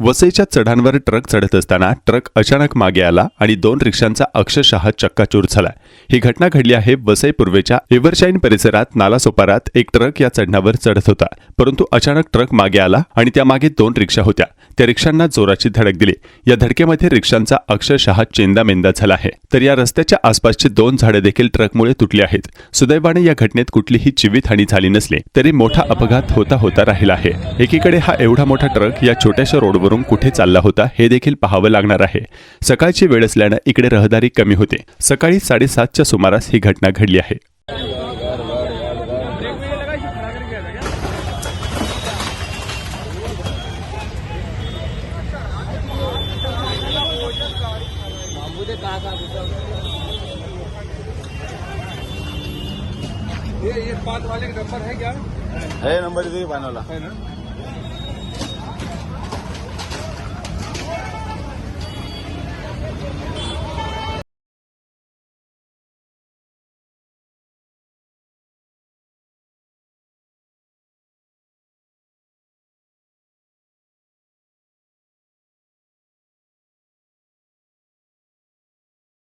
वसईच्या चढांवर ट्रक चढत असताना ट्रक अचानक मागे आला आणि दोन रिक्षांचा अक्षरशः चक्काचूर झाला. ही घटना घडली आहे वसई पूर्वेच्या एव्हरशाईन परिसरात नालासोपारात एक ट्रक या चढणावर चढत होता. परंतु अचानक ट्रक मागे आला आणि त्यामागे दोन रिक्षा होत्या. त्या रिक्षांना जोराची धडक दिली. या धडकेमध्ये रिक्षांचा अक्षरशः चेंदामेंदा झाला आहे. तर या रस्त्याच्या आसपासची दोन झाडे देखील ट्रकमुळे तुटली आहेत. सुदैवाने या घटनेत कुठलीही जीवितहानी झाली नसली तरी मोठा अपघात होता होता राहिला आहे. एकीकडे हा एवढा मोठा ट्रक या छोट्याशा रोडवर रोडवरून कुठे चालला होता हे देखील पाहावं लागणार आहे. सकाळची वेळ असल्यानं इकडे रहदारी कमी होते. सकाळी साडेसातच्या सुमारास ही घटना घडली आहे. ये ये पाँच वाले का नंबर है क्या है नंबर दीजिए पानी वाला है ना?